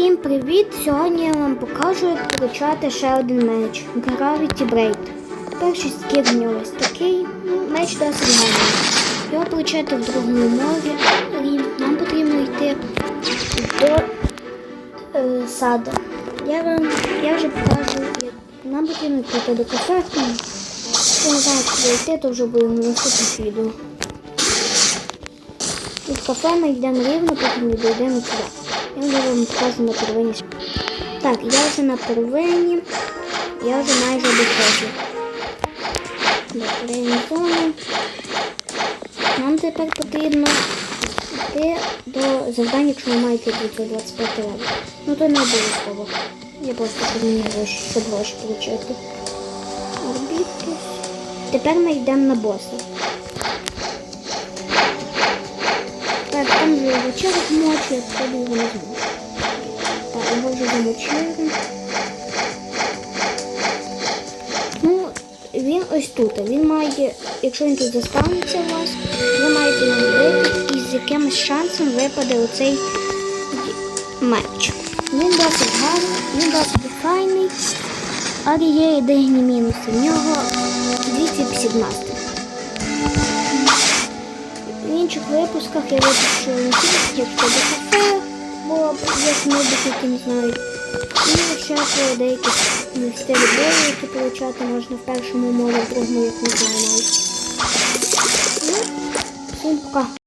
Всім привіт! Сьогодні я вам покажу, як получати ще один меч Gravity Braid. Перший скір в нього ось такий, ну, меч досить гарний. Його получати в другому морі. Нам потрібно йти до е, саду. Я вам я вже покажу, як нам потрібно йти до кафе. Ну, Якщо не знаєте, куди йти, то вже на наступних відео. Від кафе ми йдемо рівно, потім ми дійдемо сюди. Я вам покажу на первині. Так, я вже на первині. Я вже майже доходжу. До первинної зони. Нам тепер потрібно йти до завдань, якщо ви маєте бути 25 років. Ну то не обов'язково. Я просто щоб мені щоб гроші отримати. Орбітки. Тепер ми йдемо на боса. Його череп мочить, я його не зможу. Так, його вже замочили. Ну, він ось тут. Він має, якщо він тут заспавниться у вас, ви маєте його і з якимось шансом випаде оцей меч. Він досить гарний, він досить файний, але є єдині мінуси. В нього 250 мастер. В інших випусках я випущу тільки якщо до кафе, бо я снобики, які не знають. І ще про деякі стилі бою, які получати можна в першому мові, в другому, як не знаю навіть. Ну, всім пока.